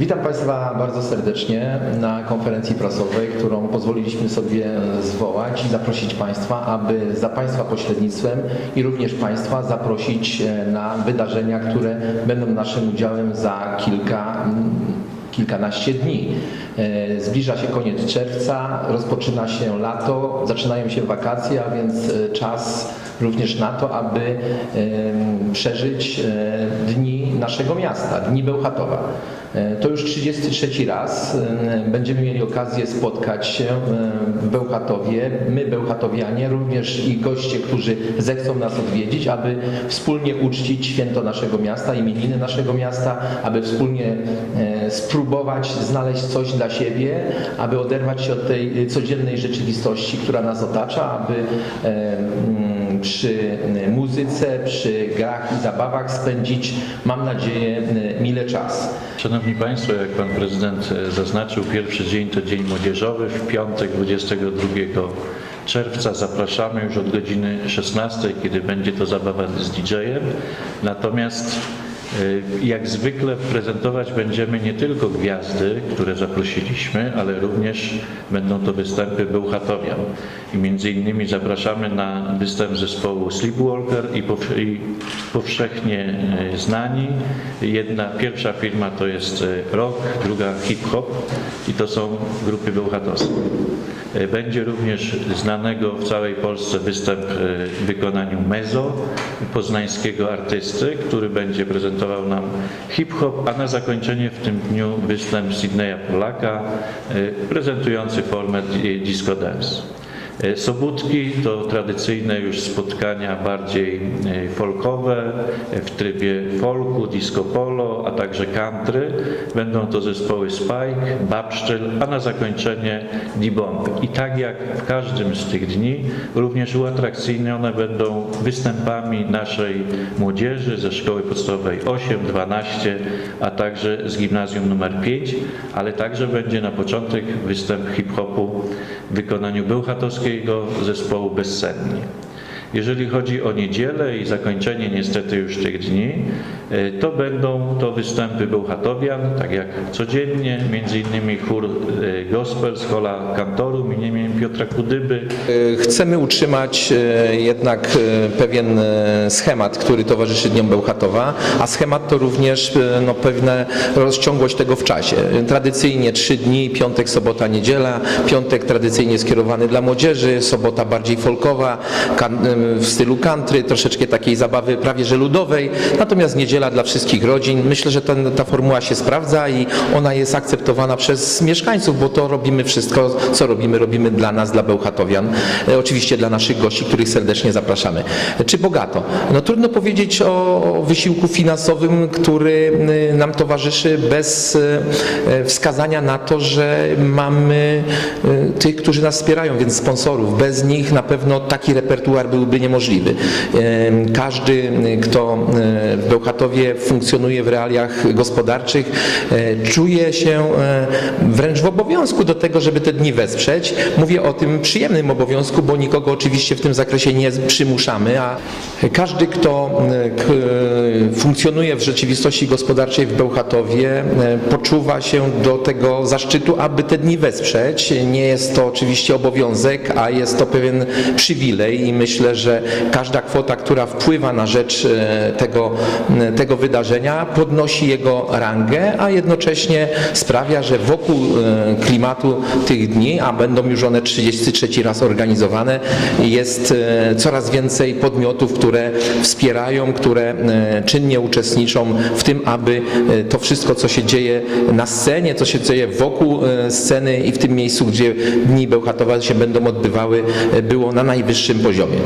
Witam Państwa bardzo serdecznie na konferencji prasowej, którą pozwoliliśmy sobie zwołać i zaprosić Państwa, aby za Państwa pośrednictwem i również Państwa zaprosić e, na wydarzenia, które będą naszym udziałem za kilka kilkanaście dni. E, Zbliża się koniec czerwca, rozpoczyna się lato, zaczynają się wakacje, a więc e, czas również na to, aby przeżyć e, dni naszego miasta, dni Bełchatowa. E, To już 33 raz. Będziemy mieli okazję spotkać się w Bełchatowie, my Bełchatowianie, również i goście, którzy zechcą nas odwiedzić, aby wspólnie uczcić święto naszego miasta, imieniny naszego miasta, aby wspólnie e, spróbować znaleźć coś dla siebie, aby oderwać się od tej codziennej rzeczywistości, która nas otacza, aby przy muzyce, przy grach i zabawach spędzić, mam nadzieję, mile czas. Szanowni Państwo, jak Pan Prezydent e, zaznaczył, pierwszy dzień to Dzień Młodzieżowy. W piątek 22 czerwca zapraszamy już od godziny 16, kiedy będzie to zabawa z DJ-em. Natomiast jak zwykle prezentować będziemy nie tylko gwiazdy, które zaprosiliśmy, ale również będą to występy Bełchatowian. I między innymi zapraszamy na występ zespołu Sleepwalker i, pow- i powszechnie e, znani. Jedna, pierwsza firma to jest e, rock, druga hip-hop i to są grupy bełchatowskie. E, Będzie również znanego w całej Polsce występ e, w wykonaniu Mezo, poznańskiego artysty, który będzie prezentował nam hip-hop, a na zakończenie w tym dniu występ Sydneya Polaka, e, prezentujący formę di- disco dance. E, Sobótki to tradycyjne już spotkania bardziej e, folkowe e, w trybie folku, disco polo, a także country. Będą to zespoły Spike, Babszczel, a na zakończenie D-Bomb. I tak jak w każdym z tych dni, również uatrakcyjnione będą występami naszej młodzieży ze szkoły podstawowej 8, 12, a także z gimnazjum numer 5, ale także będzie na początek występ hip-hopu w wykonaniu bełchatowskiego zespołu Bezsenni. Jeżeli chodzi o niedzielę i zakończenie niestety już tych dni, e, to będą to występy Bełchatowian, tak jak codziennie, między innymi chór e, gospel z Hola Kantorum imieniem Piotra Kudyby, E, Chcemy utrzymać jednak pewien schemat, który towarzyszy Dniom Bełchatowa, a schemat to również no, pewna rozciągłość tego w czasie. Tradycyjnie trzy dni, piątek, sobota, niedziela, piątek tradycyjnie skierowany dla młodzieży, sobota bardziej folkowa, w stylu country, troszeczkę takiej zabawy prawie że ludowej, natomiast niedziela dla wszystkich rodzin. Myślę, że ten, ta formuła się sprawdza i ona jest akceptowana przez mieszkańców, bo to robimy wszystko, co robimy, robimy dla nas, dla Bełchatowian. E, Oczywiście dla naszych gości, których serdecznie zapraszamy. E, Czy bogato? No trudno powiedzieć o wysiłku finansowym, który y, nam towarzyszy bez e, wskazania na to, że mamy y, tych, którzy nas wspierają, więc sponsorów. Bez nich na pewno taki repertuar byłby niemożliwy. E, Każdy, kto y, w Bełchatowie funkcjonuje w realiach gospodarczych, e, czuje się e, wręcz w obowiązku do tego, żeby te dni wesprzeć. Mówię o tym przyjemnym obowiązku, bo nikogo oczywiście w tym zakresie nie przymuszamy, a każdy, kto e, e, funkcjonuje w rzeczywistości gospodarczej w Bełchatowie, e, poczuwa się do tego zaszczytu, aby te dni wesprzeć. Nie jest to oczywiście obowiązek, a jest to pewien przywilej i myślę, że każda kwota, która wpływa na rzecz e, tego, tego wydarzenia, podnosi jego rangę, a jednocześnie sprawia, że wokół e, klimatu tych dni, a będą już one 33 raz organizowane, jest e, coraz więcej podmiotów, które wspierają, które czynnie uczestniczą w tym, aby to wszystko, co się dzieje na scenie, co się dzieje wokół sceny i w tym miejscu, gdzie Dni Bełchatowa się będą odbywały, było na najwyższym poziomie.